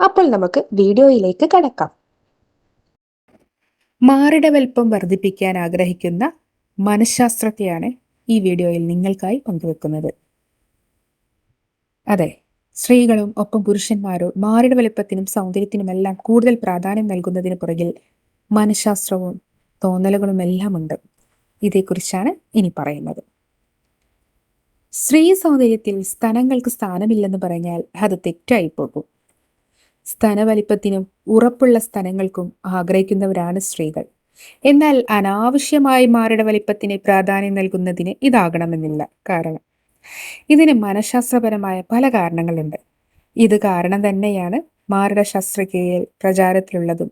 അപ്പോൾ നമുക്ക് വീഡിയോയിലേക്ക് കടക്കാം. മാറിട വലിപ്പം വർദ്ധിപ്പിക്കാൻ ആഗ്രഹിക്കുന്ന മനഃശാസ്ത്രത്തെയാണ് ഈ വീഡിയോയിൽ നിങ്ങൾക്കായി പങ്കുവെക്കുന്നത്. അതെ സ്ത്രീകളും ഒപ്പം പുരുഷന്മാരും മാറിട വലിപ്പത്തിനും സൗന്ദര്യത്തിനുമെല്ലാം കൂടുതൽ പ്രാധാന്യം നൽകുന്നതിന് പുറകിൽ മനഃശാസ്ത്രവും തോന്നലുകളും എല്ലാം ഉണ്ട് ഇതേക്കുറിച്ചാണ് ഇനി പറയുന്നത്. സ്ത്രീ സൗന്ദര്യത്തിൽ സ്ഥലങ്ങൾക്ക് സ്ഥാനമില്ലെന്ന് പറഞ്ഞാൽ അത് തെറ്റായി പോകും സ്തനവലിപ്പത്തിനും ഉറപ്പുള്ള സ്ഥലങ്ങൾക്കും ആഗ്രഹിക്കുന്നവരാണ് സ്ത്രീകൾ. എന്നാൽ അനാവശ്യമായി മാറിട വലിപ്പത്തിന് പ്രാധാന്യം നൽകുന്നതിന് ഇതാകണമെന്നില്ല കാരണം ഇതിന് മനഃശാസ്ത്രപരമായ പല കാരണങ്ങളുണ്ട്. ഇത് കാരണം തന്നെയാണ് മാറിട ശസ്ത്രക്രിയയിൽ പ്രചാരത്തിലുള്ളതും.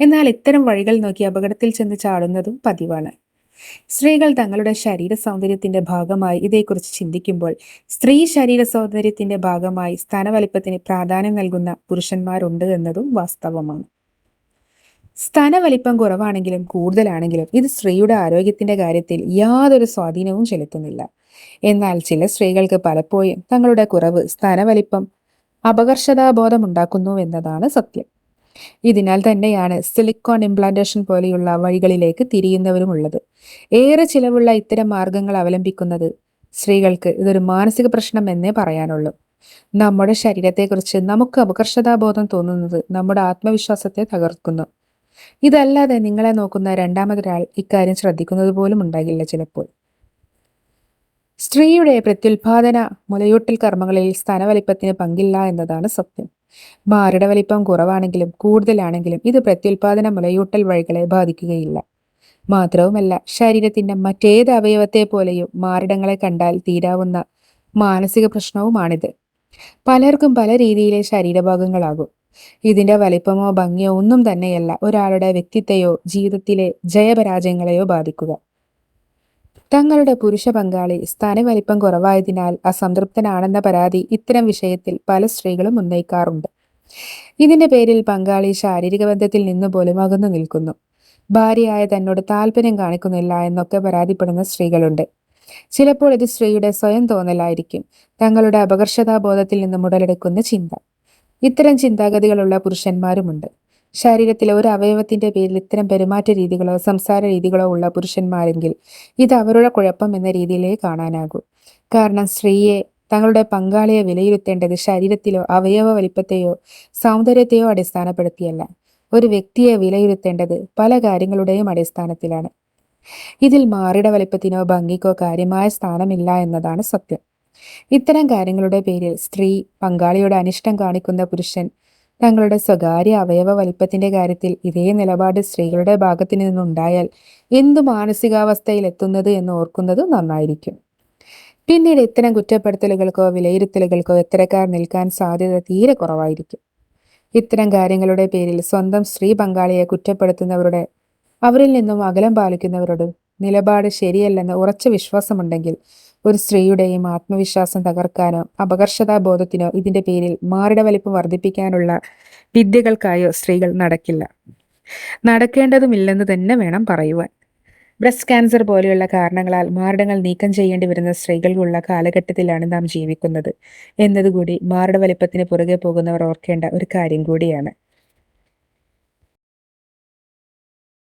എന്നാൽ ഇത്തരം വഴികൾ നോക്കി അപകടത്തിൽ ചെന്ന് ചാടുന്നതും പതിവാണ്. സ്ത്രീകൾ തങ്ങളുടെ ശരീര സൗന്ദര്യത്തിന്റെ ഭാഗമായി ഇതേക്കുറിച്ച് ചിന്തിക്കുമ്പോൾ സ്ത്രീ ശരീര സൗന്ദര്യത്തിന്റെ ഭാഗമായി സ്ഥാനവലിപ്പത്തിന് പ്രാധാന്യം നൽകുന്ന പുരുഷന്മാരുണ്ട് എന്നതും വാസ്തവമാണ്. സ്ഥാനവലിപ്പം കുറവാണെങ്കിലും കൂടുതലാണെങ്കിലും ഇത് സ്ത്രീയുടെ ആരോഗ്യത്തിന്റെ കാര്യത്തിൽ യാതൊരു സ്വാധീനവും ചെലുത്തുന്നില്ല. എന്നാൽ ചില സ്ത്രീകൾക്ക് പലപ്പോഴും തങ്ങളുടെ കുറവ് സ്ഥാനവലിപ്പം അപകർഷതാബോധമുണ്ടാക്കുന്നു എന്നതാണ് സത്യം. ഇതിനാൽ തന്നെയാണ് സിലിക്കോൺ ഇംപ്ലാന്റേഷൻ പോലെയുള്ള വഴികളിലേക്ക് തിരിയുന്നവരുമുള്ളത് ഏറെ ചിലവുള്ള ഇത്തരം മാർഗങ്ങൾ അവലംബിക്കുന്നത് സ്ത്രീകൾക്ക് ഇതൊരു മാനസിക പ്രശ്നം എന്നേ പറയാനുള്ളൂ. നമ്മുടെ ശരീരത്തെക്കുറിച്ച് നമുക്ക് അപകർഷതാബോധം തോന്നുന്നത് നമ്മുടെ ആത്മവിശ്വാസത്തെ തകർക്കുന്നു. ഇതല്ലാതെ നിങ്ങളെ നോക്കുന്ന രണ്ടാമതൊരാൾ ഇക്കാര്യം ശ്രദ്ധിക്കുന്നത് പോലും ഉണ്ടാകില്ല ചിലപ്പോൾ. സ്ത്രീയുടെ പ്രത്യുൽപാദന മുലയൂട്ടൽ കർമ്മങ്ങളിൽ സ്ഥാനവലിപ്പത്തിന് പങ്കില്ല എന്നതാണ് സത്യം. മാറിട വലിപ്പം കുറവാണെങ്കിലും കൂടുതലാണെങ്കിലും ഇത് പ്രത്യുൽപാദന മുലയൂട്ടൽ വഴികളെ ബാധിക്കുകയില്ല. മാത്രവുമല്ല ശരീരത്തിന്റെ മറ്റേത് അവയവത്തെ പോലെയും മാറിടങ്ങളെ കണ്ടാൽ തീരാവുന്ന മാനസിക പ്രശ്നവുമാണിത്. പലർക്കും പല രീതിയിലെ ശരീരഭാഗങ്ങളാകും. ഇതിന്റെ വലിപ്പമോ ഭംഗിയോ ഒന്നും തന്നെയല്ല ഒരാളുടെ വ്യക്തിത്വയോ ജീവിതത്തിലെ ജയപരാജയങ്ങളെയോ ബാധിക്കുക. തങ്ങളുടെ പുരുഷ പങ്കാളി സ്ഥാനവലിപ്പം കുറവായതിനാൽ അസംതൃപ്തനാണെന്ന പരാതി ഇത്തരം വിഷയത്തിൽ പല സ്ത്രീകളും ഉന്നയിക്കാറുണ്ട്. ഇതിന്റെ പേരിൽ പങ്കാളി ശാരീരിക ബന്ധത്തിൽ നിന്ന് പോലും അകന്നു നിൽക്കുന്നു. ഭാര്യയായ തന്നോട് താല്പര്യം കാണിക്കുന്നില്ല എന്നൊക്കെ പരാതിപ്പെടുന്ന സ്ത്രീകളുണ്ട്. ചിലപ്പോൾ ഇത് സ്ത്രീയുടെ സ്വയം തോന്നലായിരിക്കും തങ്ങളുടെ അപകർഷതാബോധത്തിൽ നിന്ന് മുടലെടുക്കുന്ന ചിന്ത. ഇത്തരം ചിന്താഗതികളുള്ള പുരുഷന്മാരുമുണ്ട്. ശരീരത്തിലെ ഒരു അവയവത്തിന്റെ പേരിൽ ഇത്തരം പെരുമാറ്റ രീതികളോ സംസാര രീതികളോ ഉള്ള പുരുഷന്മാരെങ്കിൽ ഇത് അവരുടെ കുഴപ്പം എന്ന രീതിയിലേ കാണാനാകൂ. കാരണം സ്ത്രീയെ തങ്ങളുടെ പങ്കാളിയെ വിലയിരുത്തേണ്ടത് ശരീരത്തിലോ അവയവ വലിപ്പത്തെയോ സൗന്ദര്യത്തെയോ അടിസ്ഥാനപ്പെടുത്തിയല്ല. ഒരു വ്യക്തിയെ വിലയിരുത്തേണ്ടത് പല കാര്യങ്ങളുടെയും അടിസ്ഥാനത്തിലാണ്. ഇതിൽ മാറിട വലിപ്പത്തിനോ ഭംഗിക്കോ കാര്യമായ സ്ഥാനമില്ല എന്നതാണ് സത്യം. ഇത്തരം കാര്യങ്ങളുടെ പേരിൽ സ്ത്രീ പങ്കാളിയുടെ അനിഷ്ടം കാണിക്കുന്ന പുരുഷൻ തങ്ങളുടെ സ്വകാര്യ അവയവ വലിപ്പത്തിന്റെ കാര്യത്തിൽ ഇതേ നിലപാട് സ്ത്രീകളുടെ ഭാഗത്തു നിന്നുണ്ടായാൽ എന്തു മാനസികാവസ്ഥയിൽ എത്തുന്നത് എന്ന് ഓർക്കുന്നത് നന്നായിരിക്കും. പിന്നീട് ഇത്തരം കുറ്റപ്പെടുത്തലുകൾക്കോ വിലയിരുത്തലുകൾക്കോ ഇത്തരക്കാർ നിൽക്കാൻ സാധ്യത തീരെ കുറവായിരിക്കും. ഇത്തരം കാര്യങ്ങളുടെ പേരിൽ സ്വന്തം സ്ത്രീ പങ്കാളിയെ കുറ്റപ്പെടുത്തുന്നവരുടെ അവരിൽ നിന്നും അകലം പാലിക്കുന്നവരോട് നിലപാട് ശരിയല്ലെന്ന് ഉറച്ച വിശ്വാസമുണ്ടെങ്കിൽ ഒരു സ്ത്രീയുടെയും ആത്മവിശ്വാസം തകർക്കാനോ അപകർഷതാബോധത്തിനോ ഇതിന്റെ പേരിൽ മാറിട വലിപ്പം വർദ്ധിപ്പിക്കാനുള്ള വിദ്യകൾക്കായോ സ്ത്രീകൾ നടക്കില്ല. നടക്കേണ്ടതുമില്ലെന്ന് തന്നെ വേണം പറയുവാൻ. ബ്രസ്റ്റ് ക്യാൻസർ പോലെയുള്ള കാരണങ്ങളാൽ മാറിടങ്ങൾ നീക്കം ചെയ്യേണ്ടി വരുന്ന സ്ത്രീകൾക്കുള്ള കാലഘട്ടത്തിലാണ് നാം ജീവിക്കുന്നത്. എന്നതുകൂടി മാറിട വലിപ്പത്തിന് പുറകെ പോകുന്നവർ ഓർക്കേണ്ട ഒരു കാര്യം കൂടിയാണ്.